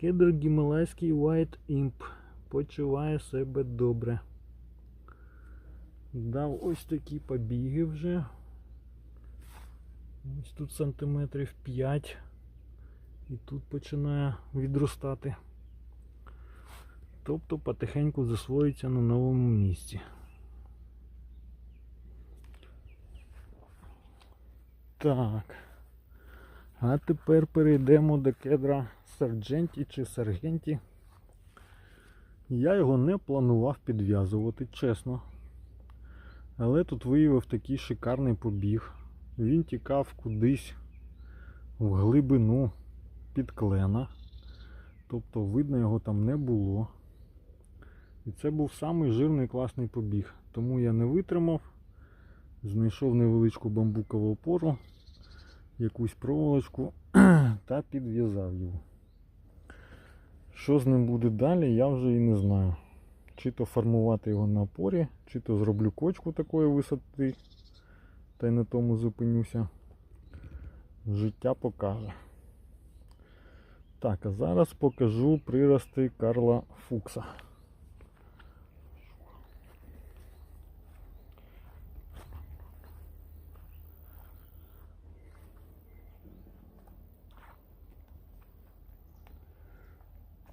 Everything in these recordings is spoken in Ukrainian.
Кедр гімалайський White Imp почуває себе добре. Дав ось такі побіги вже. Ось тут сантиметрів 5. І тут починає відростати. Тобто потихеньку засвоїться на новому місці. Так. А тепер перейдемо до кедра Сардженті чи Саргенті. Я його не планував підв'язувати, чесно. Але тут виявив такий шикарний побіг. Він тікав кудись в глибину під клена. Тобто видно його там не було. І це був самий жирний класний побіг. Тому я не витримав, знайшов невеличку бамбукову опору, якусь проволочку та підв'язав його. Що з ним буде далі, я вже і не знаю. Чи то формувати його на опорі, чи то зроблю кочку такої висоти, та й на тому зупинюся. Життя покаже. Так, а зараз покажу прирости Карла Фукса.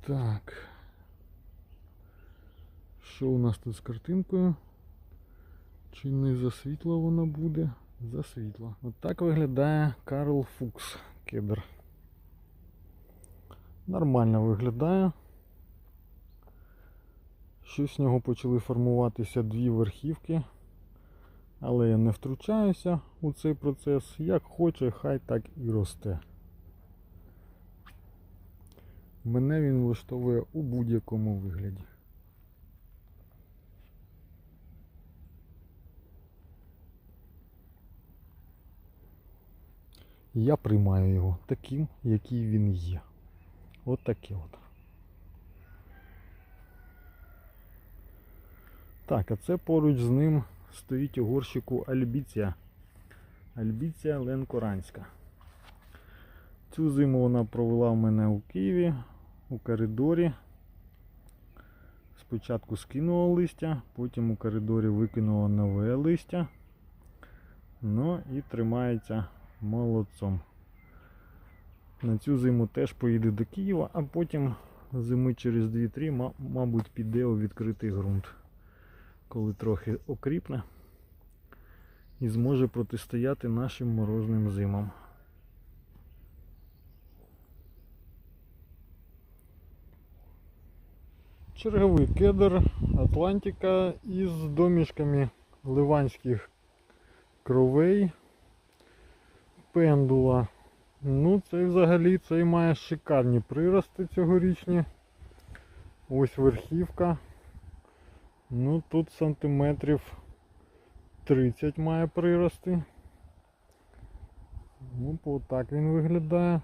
Так. Що у нас тут з картинкою? Чи не засвітло воно буде? Засвітло. От так виглядає Карл Фукс кедр. Нормально виглядає. Щось з нього почали формуватися дві верхівки. Але я не втручаюся у цей процес. Як хоче, хай так і росте. Мене він влаштовує у будь-якому вигляді. Я приймаю його таким, який він є. От таке от. Так, а це поруч з ним стоїть у горщику альбіція. Альбіція ленкоранська. Цю зиму вона провела в мене у Києві, у коридорі. Спочатку скинула листя, потім у коридорі викинула нове листя. Ну і тримається молодцом. На цю зиму теж поїде до Києва, а потім зими через 2-3, мабуть, піде у відкритий ґрунт, коли трохи окріпне і зможе протистояти нашим морозним зимам. Черговий кедр Атлантика із домішками ливанських кровей пендула. Ну, цей взагалі цей має шикарні прирости цьогорічні. Ось верхівка. Ну тут сантиметрів 30 має прирости. Ну, отак він виглядає.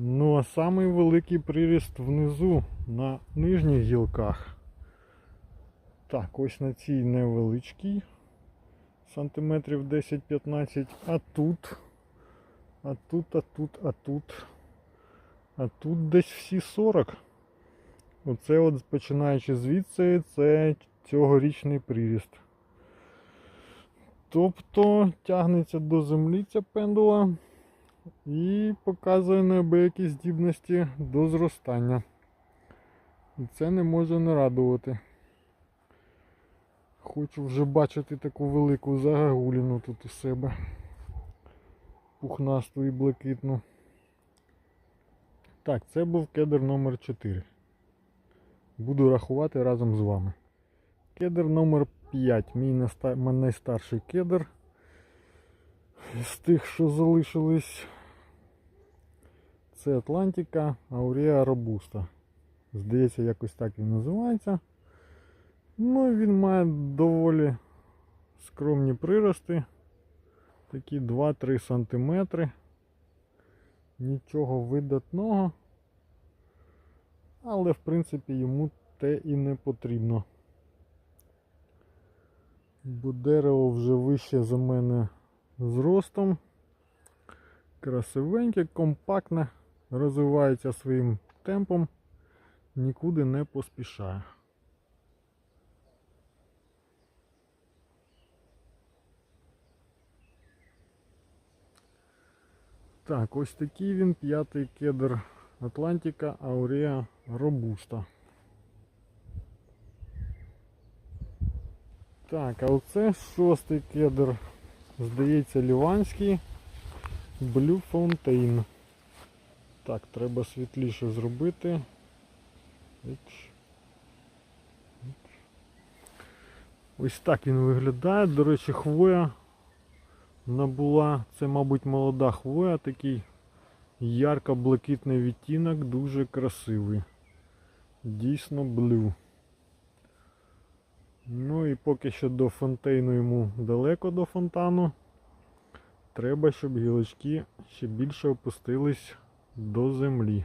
Ну а самий великий приріст внизу на нижніх гілках. Так, ось на цій невеличкій. Сантиметрів 10-15, а тут, а тут, а тут, а тут, а тут десь всі 40. Оце от починаючи звідси, це цьогорічний приріст. Тобто тягнеться до землі ця пендула і показує неабиякі здібності до зростання. І це не може не радувати. Хочу вже бачити таку велику загагуліну тут у себе. Пухнасту і блакитну. Так, це був кедр номер 4. Буду рахувати разом з вами. Кедр номер 5. Мій найстарший кедр. З тих, що залишились. Це Атлантика Ауреа Робуста. Здається, якось так він називається. Ну, він має доволі скромні прирости. Такі 2-3 сантиметри. Нічого видатного. Але в принципі йому те і не потрібно. Бо дерево вже вище за мене зростом. Красивеньке, компактне, розвивається своїм темпом, нікуди не поспішає. Так, ось такий він п'ятий кедр Атлантика Ауреа Робуста. Так, а оце шостий кедр, здається, ліванський Blue Fountain. Так, треба світліше зробити. Ось так він виглядає. До речі, хвоя набула. Це, мабуть, молода хвоя, такий ярко-блакитний відтінок, дуже красивий. Дійсно блю. Ну і поки що до фонтейну йому далеко до фонтану. Треба, щоб гілочки ще більше опустились до землі.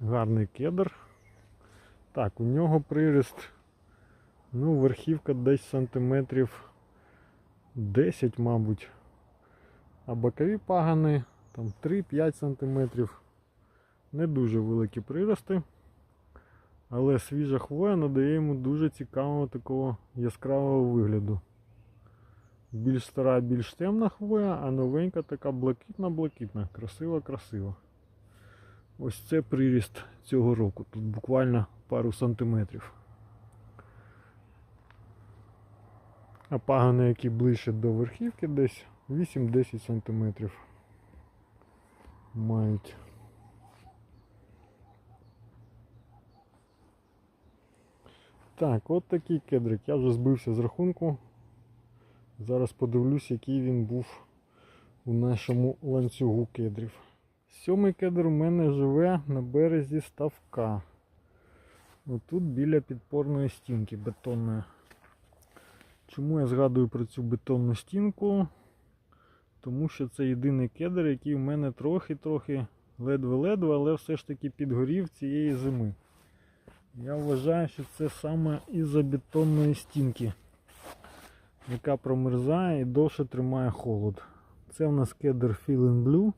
Гарний кедр. Так, у нього приріст, ну, верхівка десь сантиметрів 10, мабуть. А бокові пагани там 3-5 сантиметрів. Не дуже великі прирости. Але свіжа хвоя надає йому дуже цікавого такого яскравого вигляду. Більш стара, більш темна хвоя, а новенька така блакитна-блакитна, красива-красива. Ось це приріст цього року. Тут буквально пару сантиметрів. А пагани, які ближче до верхівки, десь 8-10 сантиметрів мають. Так, от такий кедрик. Я вже збився з рахунку. Зараз подивлюсь, який він був у нашому ланцюгу кедрів. Сьомий кедр у мене живе на березі ставка. Отут біля підпорної стінки бетонної. Чому я згадую про цю бетонну стінку? Тому що це єдиний кедр, який у мене трохи-трохи ледве-ледве, але все ж таки підгорів цієї зими. Я вважаю, що це саме із-за бетонної стінки, яка промерзає і довше тримає холод. Це у нас кедр Feeling Blue.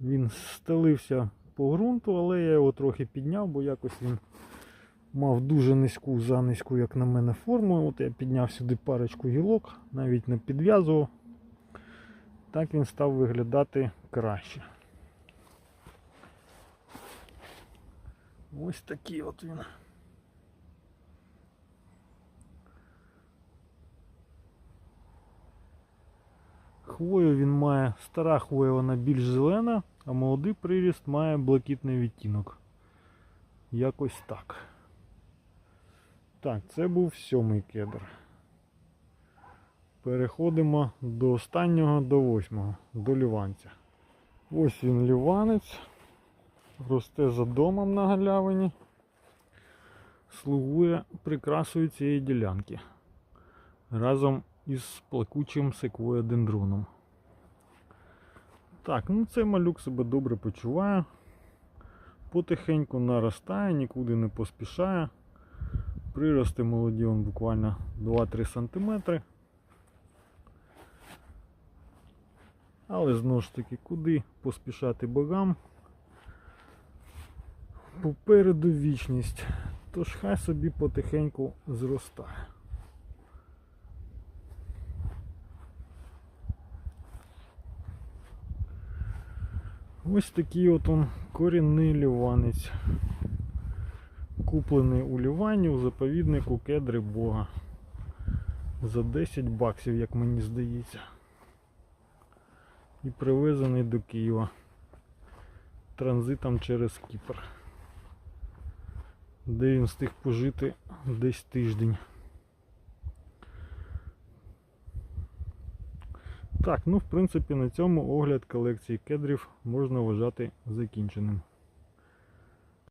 Він стелився по ґрунту, але я його трохи підняв, бо якось він мав дуже низьку, занизьку, як на мене, форму. От я підняв сюди парочку гілок, навіть не підв'язував. Так він став виглядати краще. Ось такий от він. Хвою він має, стара хвоя вона більш зелена, а молодий приріст має блакитний відтінок. Якось так. Так, це був сьомий кедр. Переходимо до останнього, до восьмого, до ліванця. Ось він ліванець. Росте за домом на галявині. Слугує прикрасою цієї ділянки. Разом із плакучим секвоя-дендроном. Так, ну цей малюк себе добре почуває. Потихеньку наростає, нікуди не поспішає. Прирости молоді он буквально 2-3 см. Але знову ж таки, куди поспішати богам? Попереду вічність, тож хай собі потихеньку зростає. Ось такий от он корінний ліванець. Куплений у Лівані у заповіднику кедри Бога. За 10 баксів, як мені здається. І привезений до Києва транзитом через Кіпр. Де він встиг пожити десь тиждень. Так, ну в принципі на цьому огляд колекції кедрів можна вважати закінченим.